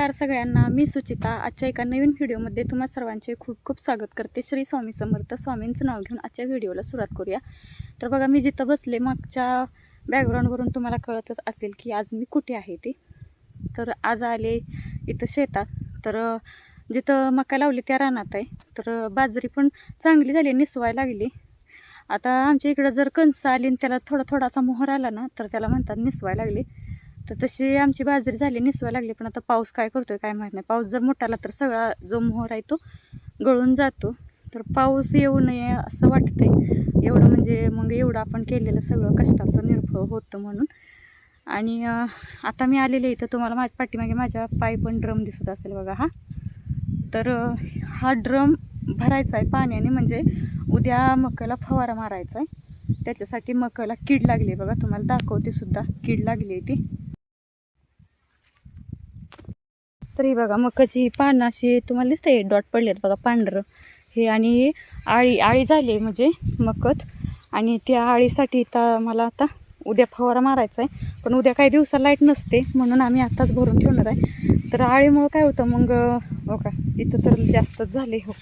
नमस्कार सगळ्यांना मी सुचिता. आजच्या एका नवीन व्हिडिओमध्ये तुम्हा सर्वांचे खूप खूप स्वागत करते. श्री स्वामी समर्थ स्वामींचं नाव घेऊन आजच्या व्हिडिओला सुरुवात करूया. तर बघा मी जिथं बसले मागच्या बॅकग्राऊंडवरून तुम्हाला कळतच असेल की आज मी कुठे आहे ते. तर आज आले इथं शेतात. तर जिथं मका लावली त्या रानात आहे. तर बाजरी पण चांगली झाली निसवाय लागली. आता आमच्या इकडं जर कणसं आली आणि त्याला थोडा थोडासा मोहर आला ना तर त्याला म्हणतात निसवाय लागली. तर तशी आमची बाजरी झाली निसवा लागली पण आता पाऊस काय करतोय काय माहीत नाही. पाऊस जर मोठा आला तर सगळा जो मोहर आहे तो गळून जातो. तर पाऊस येऊ नये असं वाटतंय. एवढं म्हणजे मग एवढं आपण केलेलं सगळं कष्टाचं निर्भय होतं म्हणून. आणि आता मी आलेले इथं. तुम्हाला माझ्या पाठीमागे माझ्या पाय पण ड्रम दिसत असेल बघा हा. तर हा ड्रम भरायचा आहे पाण्याने. म्हणजे उद्या मकाला फवारा मारायचा आहे. त्याच्यासाठी मकाला कीड लागली आहे बघा. तुम्हाला दाखवते सुद्धा. कीड लागली आहे ती. तरी बघा मकाची पानं अशी तुम्हाला दिसते डॉट पडलेत बघा पांढरं. हे आणि हे आळी आळी झाली आहे म्हणजे मकत. आणि त्या आळीसाठी तर मला आता उद्या फवारा मारायचा आहे पण उद्या काही दिवसा लाइट नसते म्हणून आम्ही आत्ताच भरून ठेवणार आहे. तर आळीमुळं काय होतं मग हो का इथं तर जास्तच झाले हो.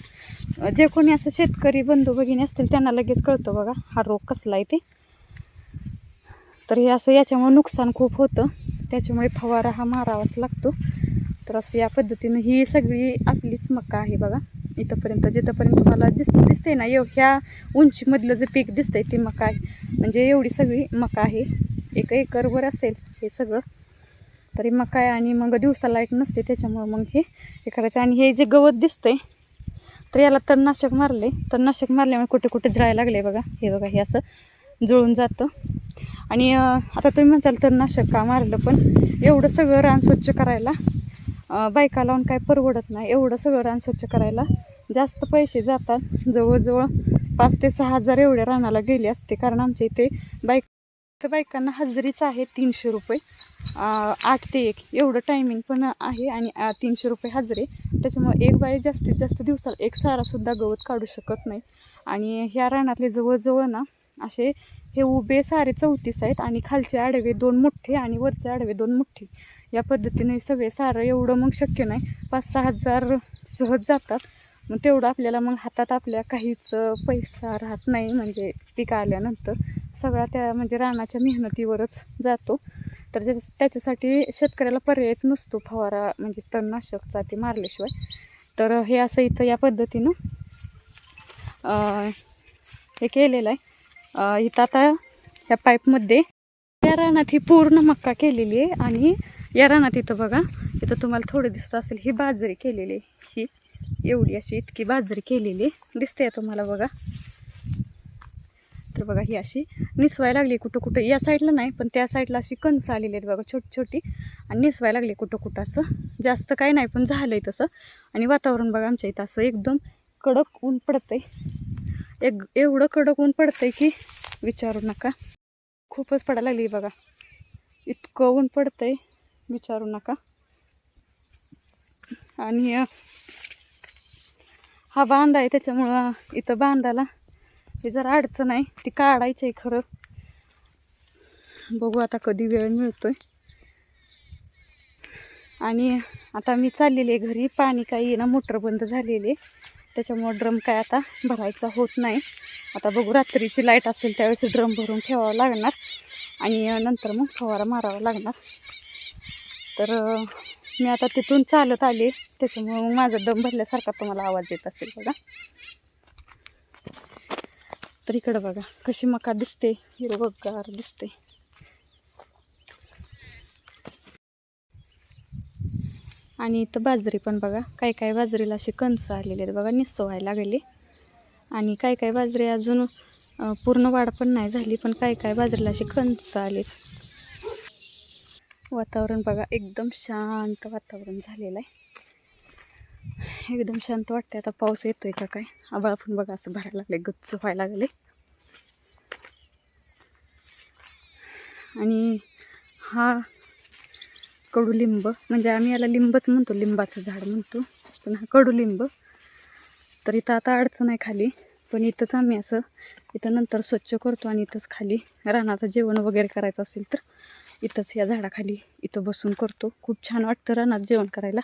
जे कोणी असं शेतकरी बंधू भगिनी असतील त्यांना लगेच कळतं बघा हा रोग कसला आहे ते. तर हे असं याच्यामुळे नुकसान खूप होतं. त्याच्यामुळे फवारा हा मारावाच लागतो. तर असं या पद्धतीनं ही सगळी आपलीच मका आहे बघा. इथंपर्यंत जिथंपर्यंत तुम्हाला दिस दिसते ना एव ह्या उंचीमधलं जे पीक दिसतंय ते मका आहे. म्हणजे एवढी सगळी मका आहे. एक एकरवर असेल हे सगळं. तरी मका आहे आणि मग दिवसा लाइट नसते त्याच्यामुळं मग हे हे करायचं. आणि हे जे गवत दिसतंय तर याला तणनाशक मारले तणनाशक मारल्यामुळे कुठे कुठे जळायला लागले बघा. हे बघा हे असं जुळून जातं. आणि आता तुम्ही म्हणताल तणनाशक का मारलं पण एवढं सगळं रान स्वच्छ करायला बायका लावून काय परवडत नाही. एवढं सगळं रान स्वच्छ करायला. जास्त पैसे जातात. जवळजवळ पाच ते सहा हजार एवढ्या रानाला गेले असते. कारण आमच्या इथे बाईक तर बायकांना हजेरीच आहे तीनशे रुपये. आठ ते एक. एवढं टायमिंग पण आहे आणि तीनशे रुपये हजरे. त्याच्यामुळे एक बाई जास्तीत जास्त दिवसाला एक सारासुद्धा गवत काढू शकत नाही. आणि ह्या रानातले जवळजवळ ना असे हे उभे सारे चौतीस आहेत आणि खालचे आडवे दोन मोठे आणि वरचे आडवे दोन मोठे. या पद्धतीने सगळे सारं एवढं मग शक्य नाही. पाच सहा हजार सहज जातात. मग तेवढं आपल्याला मग हातात आपल्या काहीच पैसा राहत नाही. म्हणजे पीक आल्यानंतर सगळा त्या म्हणजे रानाच्या मेहनतीवरच जातो. तर त्याच्या त्याच्यासाठी शेतकऱ्याला पर्यायच नसतो फवारा म्हणजे तणनाशकचा ते मारल्याशिवाय. तर हे असं इथं या पद्धतीनं हे केलेलं आहे. इथं आता ह्या पाईपमध्ये या रानात ही पूर्ण मक्का केलेली आहे आणि या रानात इथं बघा इथं तुम्हाला थोडं दिसत असेल ही बाजरी केलेली आहे. ही एवढी अशी इतकी बाजरी केलेली आहे. दिसते तुम्हाला बघा. तर बघा ही अशी निसवाय लागली कुठं कुठं. या साईडला नाही पण त्या साईडला अशी कणसं आलेली आहेत बघा छोटी छोटी. आणि निसवाय लागली कुठं कुठं असं. जास्त काही नाही पण झालं आहे तसं. आणि वातावरण बघा आमच्या इथं असं एकदम कडक ऊन पडतंय. एक एवढं कडक ऊन पडतंय की विचारू नका. खूपच पडायला लागली बघा. इतकं ऊन पडतंय. विचारू नका. आणि हा बांध आहे त्याच्यामुळं इथं बांधाला हे जरा अडचण आहे. ती काढायची आहे खरं. बघू आता कधी वेळ मिळतोय. आणि आता मी चाललेली आहे घरी. पाणी काही ना मोटर बंद झालेली आहे. त्याच्यामुळं ड्रम काय आता भरायचा होत नाही. आता बघू रात्रीची लाइट असेल त्यावेळेस ड्रम भरून ठेवावं लागणार. आणि नंतर मग फवारा मारावा लागणार. तर मी आता तिथून चालत आले. त्याच्यामुळं मग माझा दम भरल्यासारखा तुम्हाला आवाज येत असेल बघा. तर इकडं बघा कशी मका दिसते. हिरवगार दिसते. आणि इथं बाजरी पण बघा काही काही बाजरीला अशी कणसं आलेली आहेत बघा निसवायला लागले. आणि काही काही बाजरी अजून पूर्ण वाढ पण नाही झाली पण काही काही बाजरीला अशी कणसं आलेत. वातावरण बघा एकदम शांत वातावरण झालेलं आहे. एकदम शांत वाटते आता पाऊस येतोय का काय? आबाळ पण बघा असं भरायला लागले गच्च व्हायला लागले आणि हा कडुलिंब म्हणजे आम्ही याला लिंबच म्हणतो लिंबाचं झाड म्हणतो. पण हा कडुलिंब तर इथं आता अडचण आहे खाली. पण इथंच आम्ही असं इथं नंतर स्वच्छ करतो आणि इथंच खाली. रानाचं जेवण वगैरे करायचं असेल तर. इथंच या झाडाखाली इथं बसून करतो. खूप छान वाटतं रानात जेवण करायला.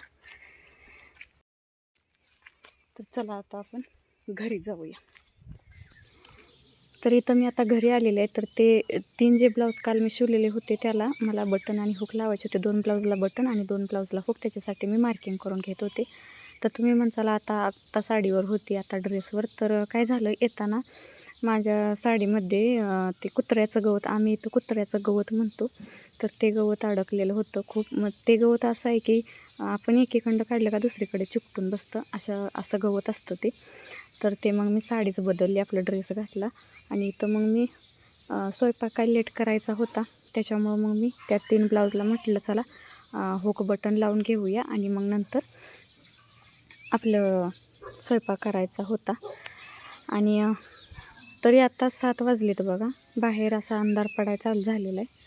तर चला आता आपण घरी जाऊया. तर इथं मी आता घरी आलेले आहे. तर ते तीन जे ब्लाऊज काल मी शिवलेले होते त्याला मला बटन आणि हुक लावायचे होते. दोन ब्लाऊजला बटन आणि दोन ब्लाऊजला हुक. त्याच्यासाठी मी मार्किंग करून घेत होते. तर तुम्ही म्हणसाल आता आत्ता साडीवर होती आता ड्रेसवर. तर काय झालं येताना माझ्या साडीमध्ये ते कुत्र्याचं गवत आम्ही इथं कुत्र्याचं गवत म्हणतो. तर ते गवत अडकलेलं होतं खूप. मग ते गवत असं आहे की आपण एकीखंड काढलं का दुसरीकडे चिकटून बसतं. अशा असं गवत असतं ते. तर ते मग मी साडीच बदलली आपला ड्रेस घातला. आणि इथं मग मी स्वयंपाक काय लेट करायचा होता त्याच्यामुळं मग मी त्या तीन ब्लाऊजला म्हटलं चला होक बटन लावून घेऊया. आणि मग नंतर आपलं स्वयंपाक करायचा होता. आणि तरी आत्ता सात वाजलेत बघा. बाहेर असा अंधार पडायचा चालू झालेला आहे.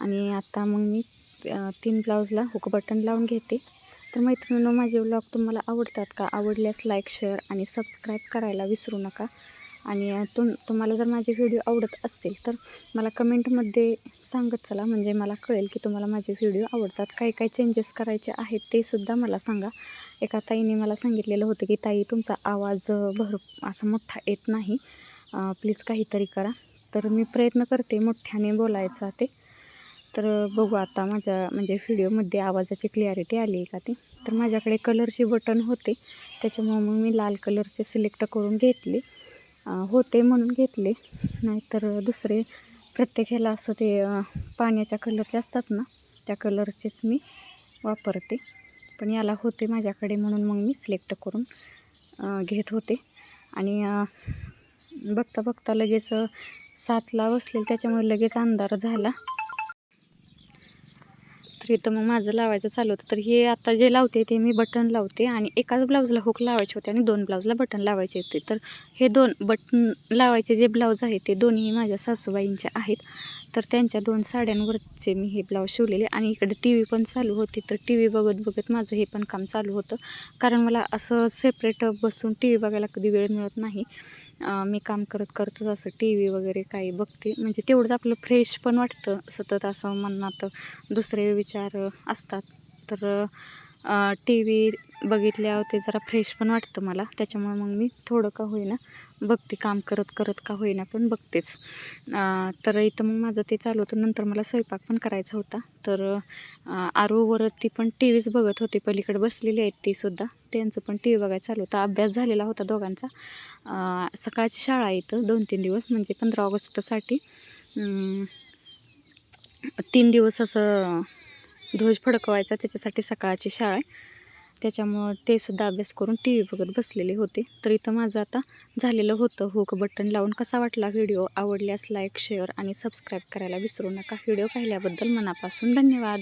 आणि आत्ता मग मी तीन ब्लाऊजला हुक बटन लावून घेते. तर मैत्रिणींनो माझे व्लॉग तुम्हाला आवडतात का? आवडल्यास लाईक शेअर आणि सबस्क्राईब करायला विसरू नका. आणि तुम तुम्हाला जर माझे व्हिडिओ आवडत असतील तर मला कमेंटमध्ये सांगत चला. म्हणजे मला कळेल की तुम्हाला माझे व्हिडिओ आवडतात. काय काय चेंजेस करायचे आहेत ते सुद्धा मला सांगा. एका ताईने मला सांगितलेलं होतं की ताई तुमचा आवाज भर असा मोठा येत नाही. प्लीज काहीतरी करा. तर मी प्रयत्न करते मोठ्याने बोलायचा ते. तर बघू आता माझ्या म्हणजे व्हिडिओमध्ये आवाजाची क्लिअरिटी आली आहे का ती? तर माझ्याकडे कलरचे बटन होते. त्याच्यामुळे मग मी लाल कलरचे सिलेक्ट करून घेतले. होते म्हणून घेतले. नाहीतर दुसरे प्रत्येक ह्याला असं ते पाण्याच्या कलरचे असतात ना त्या कलरचेच मी वापरते. पण याला होते माझ्याकडे म्हणून मग मी सिलेक्ट करून घेत होते. आणि बघता बघता लगेच सातला बसले त्याच्यामुळे लगेच अंधार झाला. तर इथं मग माझं लावायचं चालू होतं. तर हे आता जे लावते ते मी बटन लावते आणि एकाच ब्लाऊजला हुक लावायचे होते आणि दोन ब्लाऊजला बटन लावायचे होते. तर हे दोन बटन लावायचे जे ब्लाऊज आहेत ते दोन्ही माझ्या सासूबाईंच्या आहेत. तर त्यांच्या दोन साड्यांवरचे मी हे ब्लाऊज शिवलेले आणि इकडे टी व्ही पण चालू होती. तर टी व्ही बघत बघत माझं हे पण काम चालू होतं. कारण मला असं सेपरेट बसून टी व्ही बघायला कधी वेळ मिळत नाही. मी काम करत करतच असं टी व्ही वगैरे काही बघते. म्हणजे तेवढंच आपलं फ्रेश पण वाटतं. सतत असं मनात दुसरे विचार असतात. तर टी व्ही बघितल्यावर ते जरा फ्रेश पण वाटतं मला. त्याच्यामुळे मग मी थोडं का होईना बघते काम करत करत का होईना पण बघतेच. तर इथं मग माझं ते चालू होतं. नंतर मला स्वयंपाक पण करायचा होता. तर आरोवरती पण टी व्हीच बघत होते. पलीकडे बसलेली आहेत ती सुद्धा. त्यांचं पण टी व्ही बघायला चालू होता. अभ्यास झालेला होता दोघांचा. सकाळची शाळा आहे इथं. दोन तीन दिवस म्हणजे पंधरा ऑगस्टसाठी. तीन दिवस असं ध्वज फडकवायचा. त्याच्यासाठी सकाळची शाळा आहे. त्याच्यामुळं ते सुद्धा अभ्यास करून टी व्ही बघत बसलेले होते. तर इथं माझं आता झालेलं होतं. हुक बटन लावून कसा वाटला व्हिडिओ? आवडल्यास लाईक शेअर आणि सबस्क्राईब करायला विसरू नका. व्हिडिओ पाहिल्याबद्दल मनापासून धन्यवाद.